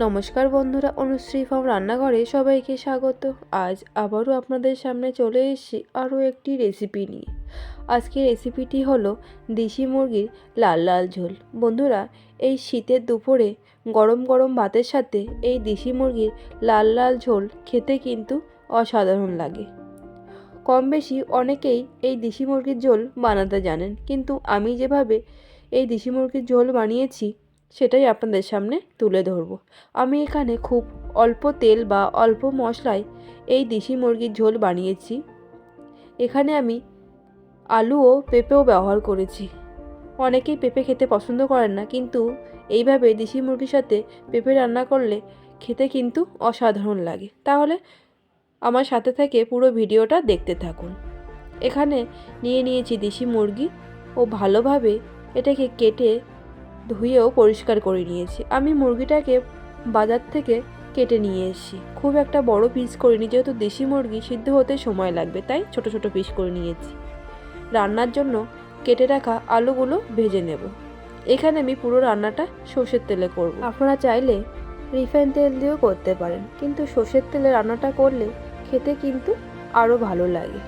নমস্কার বন্ধুরা, অনুশ্রী ফার্ম রান্নাঘরে সবাইকে স্বাগত। আজ আবারও আপনাদের সামনে চলে এসেছি আরও একটি রেসিপি নিয়ে। আজকের রেসিপিটি হলো দেশি মুরগির লাল লাল ঝোল। বন্ধুরা, এই শীতের দুপুরে গরম গরম ভাতের সাথে এই দেশি মুরগির লাল লাল ঝোল খেতে কিন্তু অসাধারণ লাগে। কম বেশি অনেকেই এই দেশি মুরগির ঝোল বানাতে জানেন, কিন্তু আমি যেভাবে এই দেশি মুরগির ঝোল বানিয়েছি সেটাই আপনাদের সামনে তুলে ধরবো। আমি এখানে খুব অল্প তেল বা অল্প মশলায় এই দেশি মুরগির ঝোল বানিয়েছি। এখানে আমি আলু ও পেঁপেও ব্যবহার করেছি। অনেকেই পেঁপে খেতে পছন্দ করেন না, কিন্তু এইভাবে দেশি মুরগির সাথে পেঁপে রান্না করলে খেতে কিন্তু অসাধারণ লাগে। তাহলে আমার সাথে থেকে পুরো ভিডিওটা দেখতে থাকুন। এখানে নিয়ে নিয়েছি দেশি মুরগি ও ভালোভাবে এটাকে কেটে ধুয়েও পরিষ্কার করে নিয়েছি। আমি মুরগিটাকে বাজার থেকে কেটে নিয়ে এসেছি। খুব একটা বড় পিস করিনি, যেহেতু দেশি মুরগি, সিদ্ধ হতে সময় লাগবে, তাই ছোট ছোট পিস করে নিয়েছি। রান্নার জন্য কেটে রাখা আলুগুলো ভেজে নেব। এখানে আমি পুরো রান্নাটা সর্ষের তেলে করব। আপনারা চাইলে রিফাইন তেল দিয়েও করতে পারেন, কিন্তু সর্ষের তেলে রান্নাটা করলে খেতে কিন্তু আরও ভালো লাগে।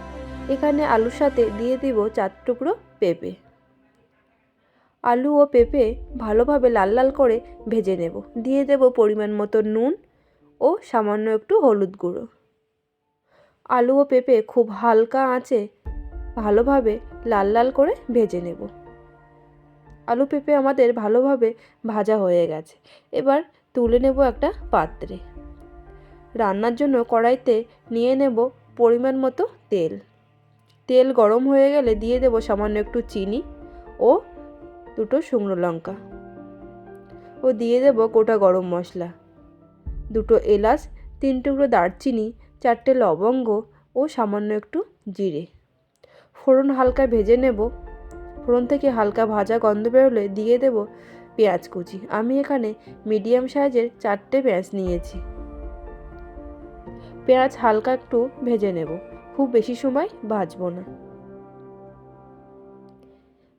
এখানে আলুর সাথে দিয়ে দিব চার টুকরো পেঁপে। আলু ও পেঁপে ভালোভাবে লাল লাল করে ভেজে নেব। দিয়ে দেব পরিমাণ মতো নুন ও সামান্য একটু হলুদ গুঁড়ো। আলু ও পেঁপে খুব হালকা আঁচে ভালোভাবে লাল লাল করে ভেজে নেব। আলু পেঁপে আমাদের ভালোভাবে ভাজা হয়ে গেছে। এবার তুলে নেব একটা পাত্রে। রান্নার জন্য কড়াইতে নিয়ে নেব পরিমাণ মতো তেল। তেল গরম হয়ে গেলে দিয়ে দেব সামান্য একটু চিনি ও দুটো শুকনো লঙ্কা। ও দিয়ে দেব গোটা গরম মশলা। দুটো এলাচ, তিন টুকরো দারচিনি, চারটে লবঙ্গ ও সামান্য একটু জিরে। ফোড়ন হালকা ভেজে নেব। ফোড়ন থেকে হালকা ভাজা গন্ধ বেরোলে দিয়ে দেব পেঁয়াজ কুচি। আমি এখানে মিডিয়াম সাইজের চারটে পেঁয়াজ নিয়েছি। পেঁয়াজ হালকা একটু ভেজে নেব। খুব বেশি সময় ভাজবো না।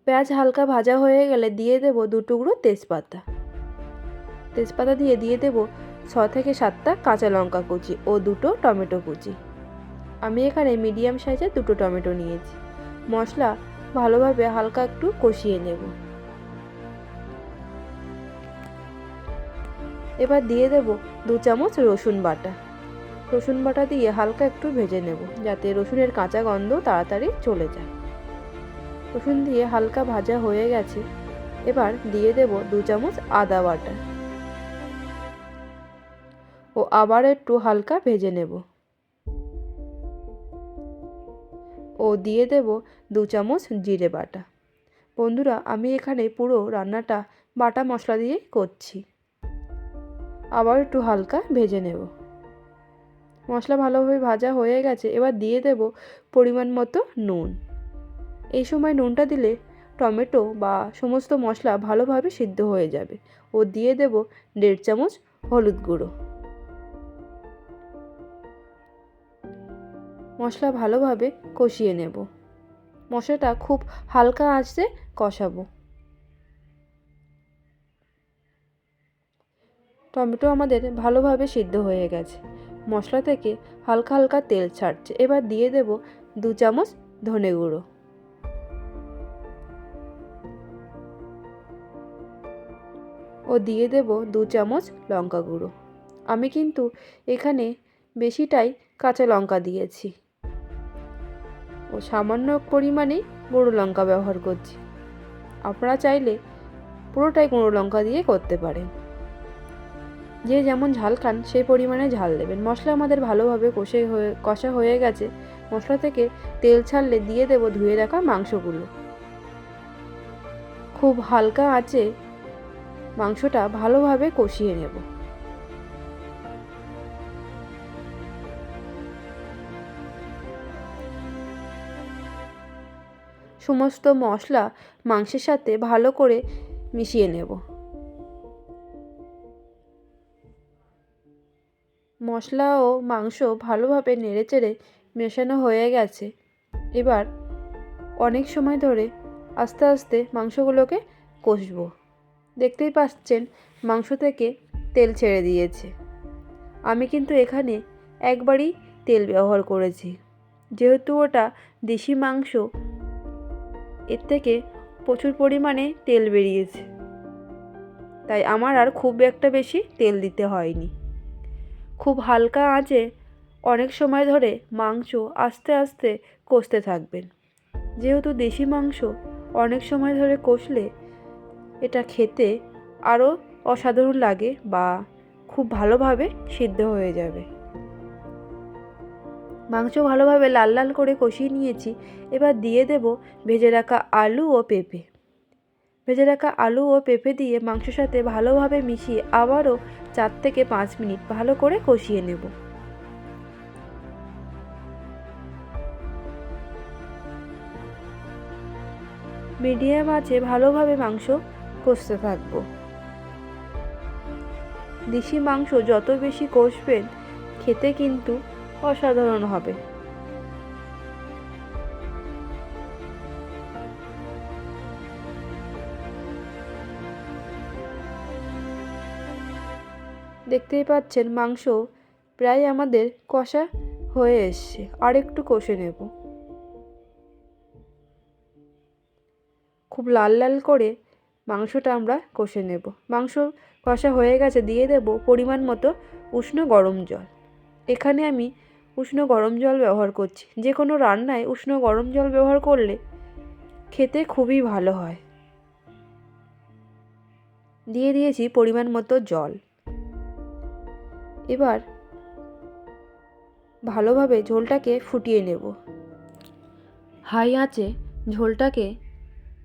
পেঁয়াজ হালকা ভাজা হয়ে গেলে দিয়ে দেব দু টুকরো তেজপাতা। তেজপাতা দিয়ে দিয়ে দেব ছ থেকে সাতটা কাঁচা লঙ্কা কুচি ও দুটো টমেটো কুচি। আমি এখানে মিডিয়াম সাইজের দুটো টমেটো নিয়েছি। মশলা ভালোভাবে হালকা একটু কষিয়ে নেব। এবার দিয়ে দেব দু চামচ রসুন বাটা। রসুন বাটা দিয়ে হালকা একটু ভেজে নেব যাতে রসুনের কাঁচা গন্ধ তাড়াতাড়ি চলে যায়। রসুন দিয়ে হালকা ভাজা হয়ে গেছে। এবার দিয়ে দেব দু চামচ আদা বাটা। ও আবার একটু হালকা ভেজে নেব। ও দিয়ে দেব দু চামচ জিরে বাটা। বন্ধুরা, আমি এখানে পুরো রান্নাটা বাটা মশলা দিয়েই করছি। আবার একটু হালকা ভেজে নেব। মশলা ভালোভাবে ভাজা হয়ে গেছে, এবার দিয়ে দেব পরিমাণ মতো নুন। এই সময় নুনটা দিলে টমেটো বা সমস্ত মশলা ভালোভাবে সিদ্ধ হয়ে যাবে। ও দিয়ে দেব দেড় চামচ হলুদ গুঁড়ো। মশলা ভালোভাবে কষিয়ে নেব। মশলাটা খুব হালকা আঁচে কষাবো। টমেটো আমাদের ভালোভাবে সিদ্ধ হয়ে গেছে। মশলা থেকে হালকা হালকা তেল ছাড়ছে। এবার দিয়ে দেব দু চামচ ধনে গুঁড়ো। দিয়ে দেব দু চামচ লঙ্কা গুঁড়ো। আমি কিন্তু এখানে বেশিটাই কাঁচা লঙ্কা দিয়েছি। ও সামান্য পরিমাণেই গুঁড়ো লঙ্কা ব্যবহার করছি। আপনারা চাইলে পুরোটাই গুঁড়ো লঙ্কা দিয়ে করতে পারেন। যে যেমন ঝাল খান, সেই পরিমাণে ঝাল দেবেন। মশলা আমাদের ভালোভাবে কষে হয়ে, কষা হয়ে গেছে। মশলা থেকে তেল ছাড়লে দিয়ে দেব ধুয়ে রাখা মাংসগুলো। খুব হালকা আঁচে মাংসটা ভালোভাবে কষিয়ে নেব। সমস্ত মশলা মাংসের সাথে ভালো করে মিশিয়ে নেব। মশলা ও মাংস ভালোভাবে নেড়েচেড়ে মেশানো হয়ে গেছে। এবার অনেক সময় ধরে আস্তে আস্তে মাংসগুলোকে কষবো। দেখতেই পাচ্ছেন মাংস থেকে তেল ছেড়ে দিয়েছে। আমি কিন্তু এখানে একবারই তেল ব্যবহার করেছি। যেহেতু ওটা দেশি মাংস, এর থেকে প্রচুর পরিমাণে তেল বেরিয়েছে। তাই আমার আর খুব একটা বেশি তেল দিতে হয়নি। খুব হালকা আঁচে অনেক সময় ধরে মাংস আস্তে আস্তে কষতে থাকবেন। যেহেতু দেশি মাংস অনেক সময় ধরে কষলে এটা খেতে আরও অসাধারণ লাগে বা খুব ভালোভাবে সিদ্ধ হয়ে যাবে। মাংস ভালোভাবে লাল লাল করে কষিয়ে নিয়েছি। এবার দিয়ে দেব ভেজে রাখা আলু ও পেঁপে। ভেজে রাখা আলু ও পেঁপে দিয়ে মাংসের সাথে ভালোভাবে মিশিয়ে আবারও চার থেকে পাঁচ মিনিট ভালো করে কষিয়ে নেব। মিডিয়াম আছে ভালোভাবে মাংস কষতে থাকব। দেশি মাংস যত বেশি কষবেন খেতে কিন্তু অসাধারণ হবে। দেখতেই পাচ্ছেন মাংস প্রায় আমাদের কষা হয়ে এসছে। আর একটু কষে নেব। খুব লাল লাল করে মাংসটা আমরা কষে নেব। মাংস কষা হয়ে গেছে, দিয়ে দেব পরিমাণ মতো উষ্ণ গরম জল। এখানে আমি উষ্ণ গরম জল ব্যবহার করছি। যে কোনো রান্নায় উষ্ণ গরম জল ব্যবহার করলে খেতে খুবই ভালো হয়। দিয়ে দিয়েছি পরিমাণ মতো জল। এবার ভালোভাবে ঝোলটাকে ফুটিয়ে নেব। হাই আঁচে ঝোলটাকে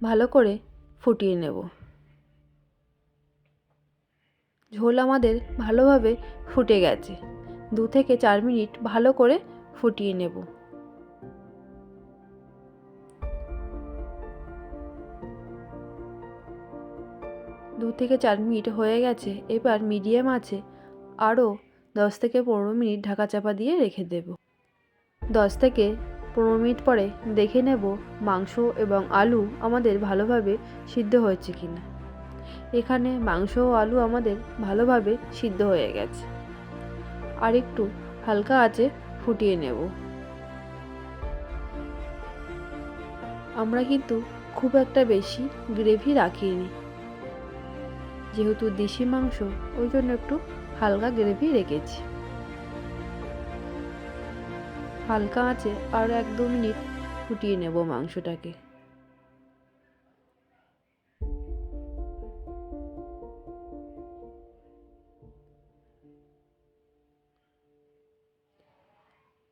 ভালো করে ফুটিয়ে নেব। ঝোল আমাদের ভালোভাবে ফুটে গেছে। দু থেকে চার মিনিট ভালো করে ফুটিয়ে নেব। দু থেকে চার মিনিট হয়ে গেছে, এবার মিডিয়াম আছে, আরও দশ থেকে পনেরো মিনিট ঢাকা চাপা দিয়ে রেখে দেব। দশ থেকে পনেরো মিনিট পরে দেখে নেব মাংস এবং আলু আমাদের ভালোভাবে সিদ্ধ হয়েছে কি না এখানে মাংস ও আলু আমাদের ভালোভাবে সিদ্ধ হয়ে গেছে। আর একটু হালকা আঁচে ফুটিয়ে নেব। আমরা কিন্তু খুব একটা বেশি গ্রেভি রাখিনি। যেহেতু দেশি মাংস, ওই জন্য একটু হালকা গ্রেভি রেখেছি। হালকা আঁচে আর এক দু মিনিট ফুটিয়ে নেব মাংসটাকে।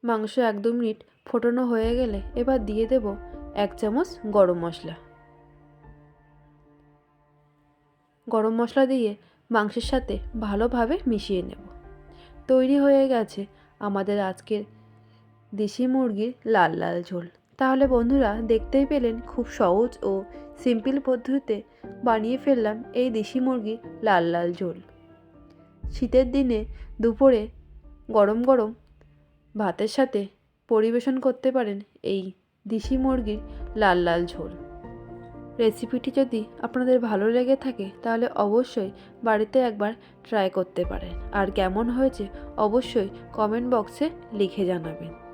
মাংস এক দু মিনিট ফোটানো হয়ে গেলে এবার দিয়ে দেব এক চামচ গরম মশলা। গরম মশলা দিয়ে মাংসের সাথে ভালোভাবে মিশিয়ে নেব। তৈরি হয়ে গেছে আমাদের আজকের দেশি মুরগির লাল লাল ঝোল। তাহলে বন্ধুরা, দেখতেই পেলেন খুব সহজ ও সিম্পল পদ্ধতিতে বানিয়ে ফেললাম এই দেশি মুরগির লাল লাল ঝোল। শীতের দিনে দুপুরে গরম গরম ভাতের সাথে পরিবেশন করতে পারেন এই দেশি মুরগির লাল লাল ঝোল। রেসিপিটি যদি আপনাদের ভালো লেগে থাকে, তাহলে অবশ্যই বাড়িতে একবার ট্রাই করতে পারেন। আর কেমন হয়েছে, অবশ্যই কমেন্ট বক্সে লিখে জানাবেন।